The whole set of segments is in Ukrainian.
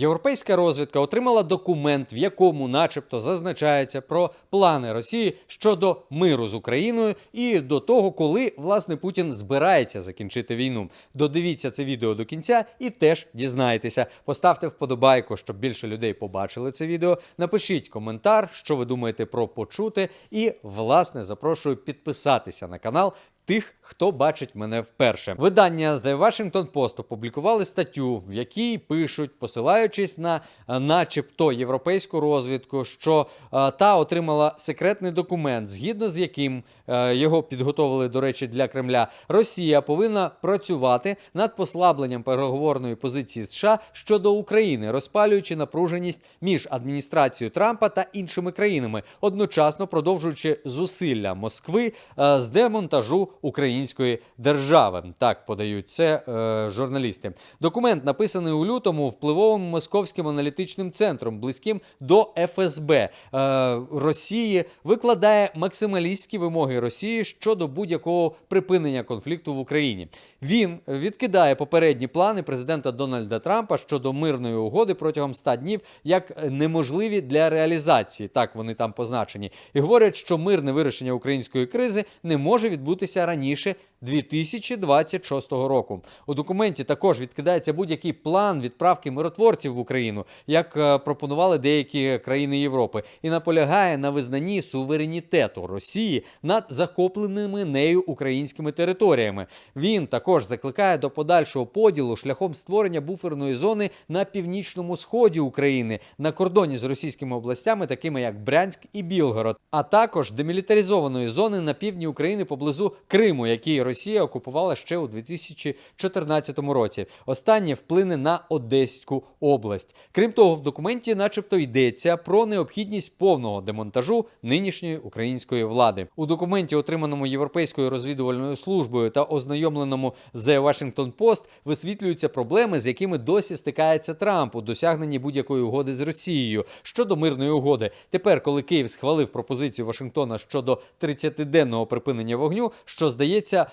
Європейська розвідка отримала документ, в якому, начебто, зазначається про плани Росії щодо миру з Україною і до того, коли власне Путін збирається закінчити війну. Додивіться це відео до кінця і теж дізнаєтеся. Поставте вподобайку, щоб більше людей побачили це відео. Напишіть коментар, що ви думаєте про почути, і власне запрошую підписатися на канал. Тих, хто бачить мене вперше, видання The Washington Post опублікували статтю, в якій пишуть, посилаючись на е, начебто європейську розвідку, що е, та отримала секретний документ, згідно з яким е, його підготовили, до речі, для Кремля. Росія повинна працювати над послабленням переговорної позиції США щодо України, розпалюючи напруженість між адміністрацією Трампа та іншими країнами, одночасно продовжуючи зусилля Москви е, з демонтажу української держави. Так подають це е, журналісти. Документ написаний у лютому впливовим московським аналітичним центром, близьким до ФСБ е, Росії, викладає максималістські вимоги Росії щодо будь-якого припинення конфлікту в Україні. Він відкидає попередні плани президента Дональда Трампа щодо мирної угоди протягом 100 днів як неможливі для реалізації. Так вони там позначені, і говорять, що мирне вирішення української кризи не може відбутися раніше 2026 року. У документі також відкидається будь-який план відправки миротворців в Україну, як е, пропонували деякі країни Європи, і наполягає на визнанні суверенітету Росії над захопленими нею українськими територіями. Він також закликає до подальшого поділу шляхом створення буферної зони на північному сході України на кордоні з російськими областями, такими як Брянськ і Білгород, а також демілітаризованої зони на півдні України поблизу Криму, який Росія окупувала ще у 2014 році. Останнє вплине на Одеську область. Крім того, в документі, начебто, йдеться про необхідність повного демонтажу нинішньої української влади. У документі, отриманому європейською розвідувальною службою та ознайомленому The Washington Post, висвітлюються проблеми, з якими досі стикається Трамп у досягненні будь-якої угоди з Росією щодо мирної угоди. Тепер, коли Київ схвалив пропозицію Вашингтона щодо 30-денного припинення вогню, що здається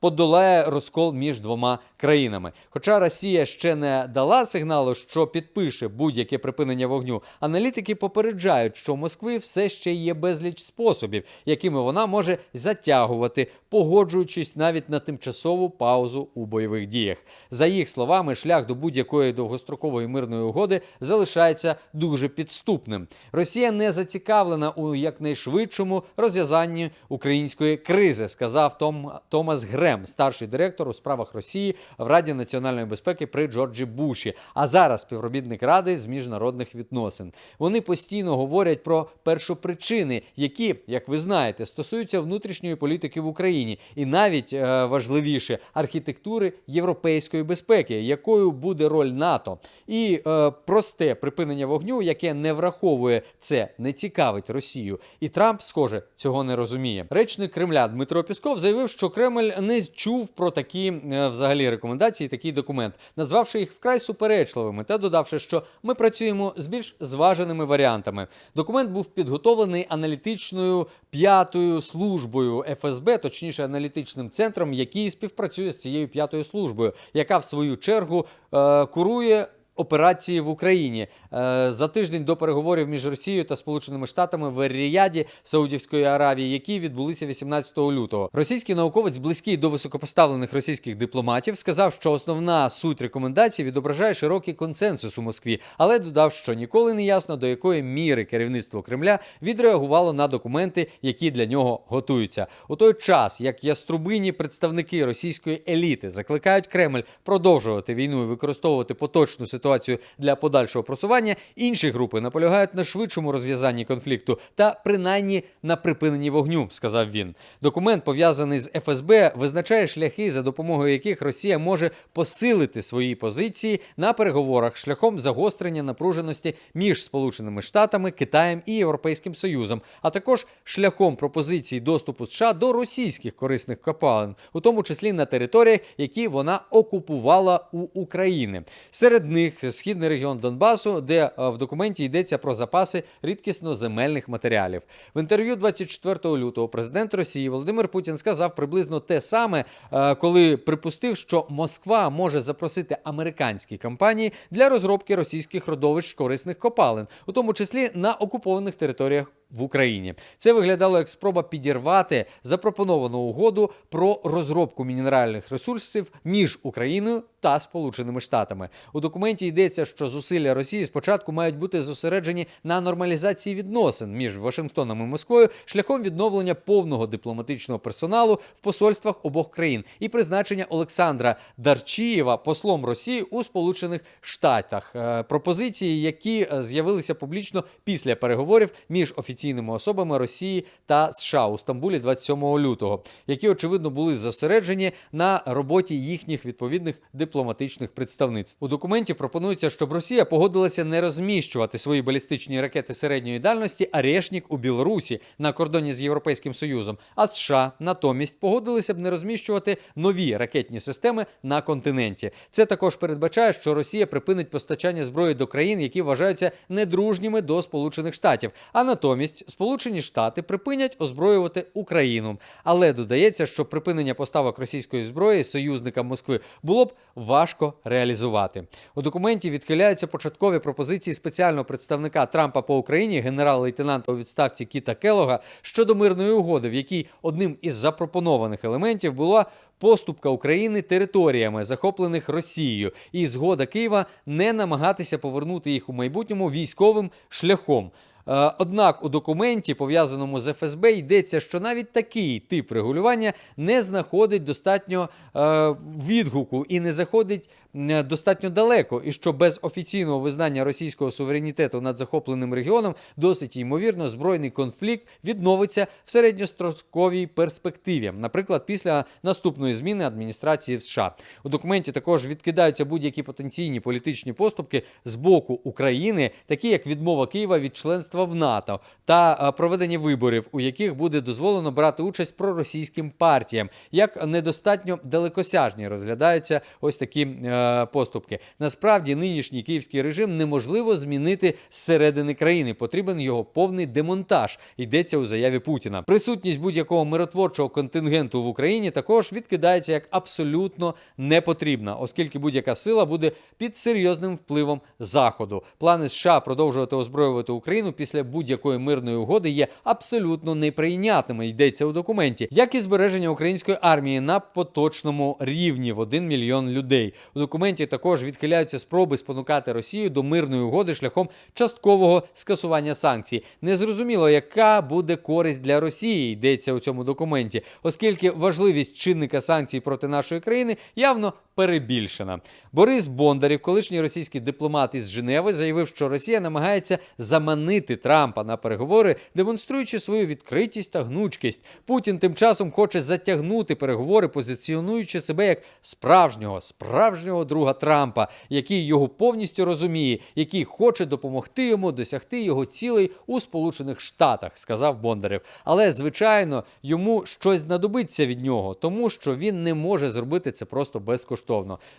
подолає розкол між двома країнами. Хоча Росія ще не дала сигналу, що підпише будь-яке припинення вогню, аналітики попереджають, що Москви все ще є безліч способів, якими вона може затягувати, погоджуючись навіть на тимчасову паузу у бойових діях. За їх словами, шлях до будь-якої довгострокової мирної угоди залишається дуже підступним. Росія не зацікавлена у якнайшвидшому розв'язанні української кризи, сказав Том Томас Грем, старший директор у справах Росії в Раді національної безпеки при Джорджі Буші, а зараз співробітник ради з міжнародних відносин. Вони постійно говорять про першопричини, які, як ви знаєте, стосуються внутрішньої політики в Україні, і навіть е, важливіше архітектури європейської безпеки, якою буде роль НАТО, і е, просте припинення вогню, яке не враховує це, не цікавить Росію. І Трамп, схоже, цього не розуміє. Речник Кремля Дмитро Пісков заявив, що Кремль не чув про такі е, взагалі рекомендації, такий документ, назвавши їх вкрай суперечливими та додавши, що ми працюємо з більш зваженими варіантами. Документ був підготовлений аналітичною п'ятою службою ФСБ, точніше аналітичним центром, який співпрацює з цією п'ятою службою, яка в свою чергу е, курує. Операції в Україні Е, за тиждень до переговорів між Росією та Сполученими Штатами в Ріяді Саудівської Аравії, які відбулися 18 лютого. Російський науковець, близький до високопоставлених російських дипломатів, сказав, що основна суть рекомендацій відображає широкий консенсус у Москві, але додав, що ніколи не ясно до якої міри керівництво Кремля відреагувало на документи, які для нього готуються. У той час, як яструбині представники російської еліти закликають Кремль продовжувати війну і використовувати поточну ситуацію для подальшого просування, інші групи наполягають на швидшому розв'язанні конфлікту та принаймні на припиненні вогню, сказав він. Документ пов'язаний з ФСБ визначає шляхи, за допомогою яких Росія може посилити свої позиції на переговорах шляхом загострення напруженості між Сполученими Штатами, Китаєм і Європейським Союзом, а також шляхом пропозиції доступу США до російських корисних копалин, у тому числі на територіях, які вона окупувала у України. Серед них них східний регіон Донбасу, де е, в документі йдеться про запаси рідкісно-земельних матеріалів. В інтерв'ю 24 лютого президент Росії Володимир Путін сказав приблизно те саме, е, коли припустив, що Москва може запросити американські компанії для розробки російських родовищ корисних копалин, у тому числі на окупованих територіях. В Україні це виглядало як спроба підірвати запропоновану угоду про розробку мінеральних ресурсів між Україною та Сполученими Штатами. У документі йдеться, що зусилля Росії спочатку мають бути зосереджені на нормалізації відносин між Вашингтоном і Москвою шляхом відновлення повного дипломатичного персоналу в посольствах обох країн і призначення Олександра Дарчієва послом Росії у Сполучених Штатах. Е, Пропозиції, які е, з'явилися публічно після переговорів між офіційними особами Росії та США у Стамбулі 27 лютого, які очевидно були зосереджені на роботі їхніх відповідних дипломатичних представництв. У документі пропонується, щоб Росія погодилася не розміщувати свої балістичні ракети середньої дальності «Арешнік» у Білорусі на кордоні з Європейським Союзом, а США натомість погодилися б не розміщувати нові ракетні системи на континенті. Це також передбачає, що Росія припинить постачання зброї до країн, які вважаються недружніми до Сполучених Штатів, а натомість Сполучені Штати припинять озброювати Україну. Але додається, що припинення поставок російської зброї союзникам Москви було б важко реалізувати. У документі відхиляються початкові пропозиції спеціального представника Трампа по Україні, генерал-лейтенанта у відставці Кіта Келога щодо мирної угоди, в якій одним із запропонованих елементів була поступка України територіями, захоплених Росією, і згода Києва не намагатися повернути їх у майбутньому військовим шляхом. Е, Однак у документі, пов'язаному з ФСБ, йдеться, що навіть такий тип регулювання не знаходить достатньо е, відгуку і не заходить достатньо далеко, і що без офіційного визнання російського суверенітету над захопленим регіоном досить ймовірно збройний конфлікт відновиться в середньостроковій перспективі, наприклад, після наступної зміни адміністрації в США. У документі також відкидаються будь-які потенційні політичні поступки з боку України, такі як відмова Києва від членства в НАТО та е, проведення виборів, у яких буде дозволено брати участь проросійським партіям, як недостатньо далекосяжні розглядаються ось такі е, поступки. Насправді, нинішній київський режим неможливо змінити зсередини країни. Потрібен його повний демонтаж. Йдеться у заяві Путіна. Присутність будь-якого миротворчого контингенту в Україні також відкидається як абсолютно непотрібна, оскільки будь-яка сила буде під серйозним впливом заходу. Плани США продовжувати озброювати Україну після будь-якої мирної угоди є абсолютно неприйнятними. Йдеться у документі, як і збереження української армії на поточному рівні в 1 мільйон людей. У документі також відхиляються спроби спонукати Росію до мирної угоди шляхом часткового скасування санкцій. Незрозуміло, яка буде користь для Росії, йдеться у цьому документі, оскільки важливість чинника санкцій проти нашої країни явно перебільшена. Борис Бондарів, колишній російський дипломат із Женеви, заявив, що Росія намагається заманити Трампа на переговори, демонструючи свою відкритість та гнучкість. Путін тим часом хоче затягнути переговори, позиціонуючи себе як справжнього, справжнього друга Трампа, який його повністю розуміє, який хоче допомогти йому досягти його цілей у Сполучених Штатах, сказав Бондарев. Але звичайно, йому щось знадобиться від нього, тому що він не може зробити це просто безкоштовно.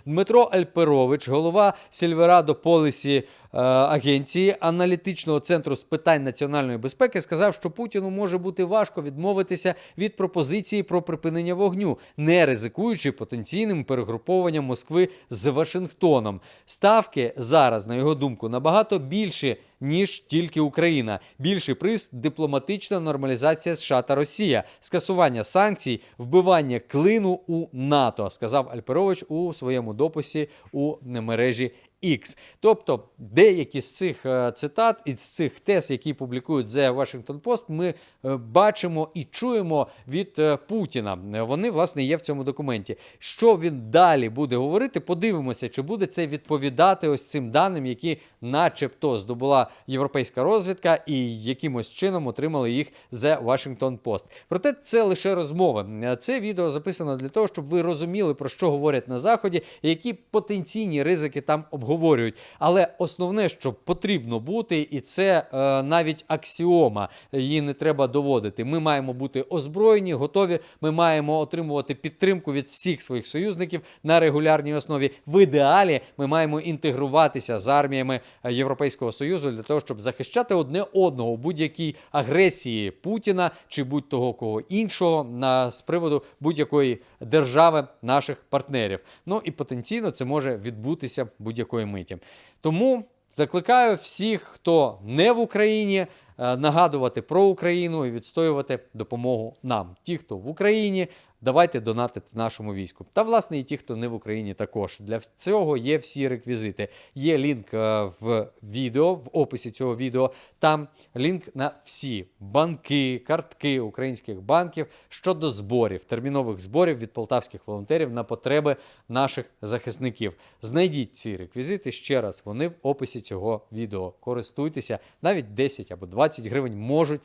Дмитро Альперович, голова Сільверадо Полісі е, агенції аналітичного центру з питань національної безпеки, сказав, що Путіну може бути важко відмовитися від пропозиції про припинення вогню, не ризикуючи потенційним перегрупованням Москви з Вашингтоном. Ставки зараз, на його думку, набагато більші. Ніж тільки Україна, більший приз дипломатична нормалізація США та Росія, скасування санкцій, вбивання клину у НАТО, сказав Альперович у своєму дописі у мережі X. Тобто деякі з цих е, цитат і з цих тез, які публікують The Washington Post, ми е, бачимо і чуємо від е, Путіна. Вони власне є в цьому документі. Що він далі буде говорити? Подивимося, чи буде це відповідати ось цим даним, які, начебто, здобула європейська розвідка, і якимось чином отримали їх The Washington Post. Проте це лише розмови. Е, Це відео записано для того, щоб ви розуміли про що говорять на заході, які потенційні ризики там обговорюють. Обговорюють. Але основне, що потрібно бути, і це е, навіть аксіома, її не треба доводити. Ми маємо бути озброєні, готові. Ми маємо отримувати підтримку від всіх своїх союзників на регулярній основі. В ідеалі ми маємо інтегруватися з арміями Європейського союзу для того, щоб захищати одне одного будь-якій агресії Путіна чи будь-того кого іншого на з приводу будь-якої держави наших партнерів. Ну і потенційно це може відбутися будь-якої миті. Тому закликаю всіх, хто не в Україні, е, нагадувати про Україну і відстоювати допомогу нам. Ті, хто в Україні, давайте донатити нашому війську. Та власне і ті, хто не в Україні, також для цього є всі реквізити. Є лінк е, в відео, в описі цього відео. Там лінк на всі банки, картки українських банків щодо зборів, термінових зборів від полтавських волонтерів на потреби наших захисників. Знайдіть ці реквізити ще раз. Вони в описі цього відео. Користуйтеся, навіть 10 або 20 гривень можуть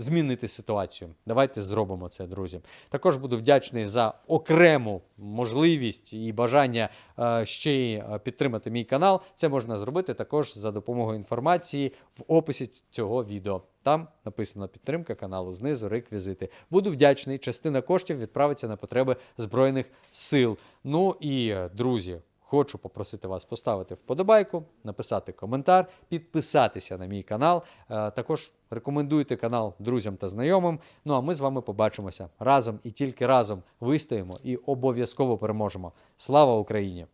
змінити ситуацію. Давайте зробимо це, друзі. Також буду вдячний за окрему можливість і бажання е, ще й е, підтримати мій канал. Це можна зробити також за допомогою інформації в описі цього відео. Там написано підтримка каналу, знизу реквізити. Буду вдячний. Частина коштів відправиться на потреби Збройних сил. Ну і е, друзі. Хочу попросити вас поставити вподобайку, написати коментар, підписатися на мій канал. Е, Також рекомендуйте канал друзям та знайомим. Ну а ми з вами побачимося разом і тільки разом вистоїмо і обов'язково переможемо. Слава Україні!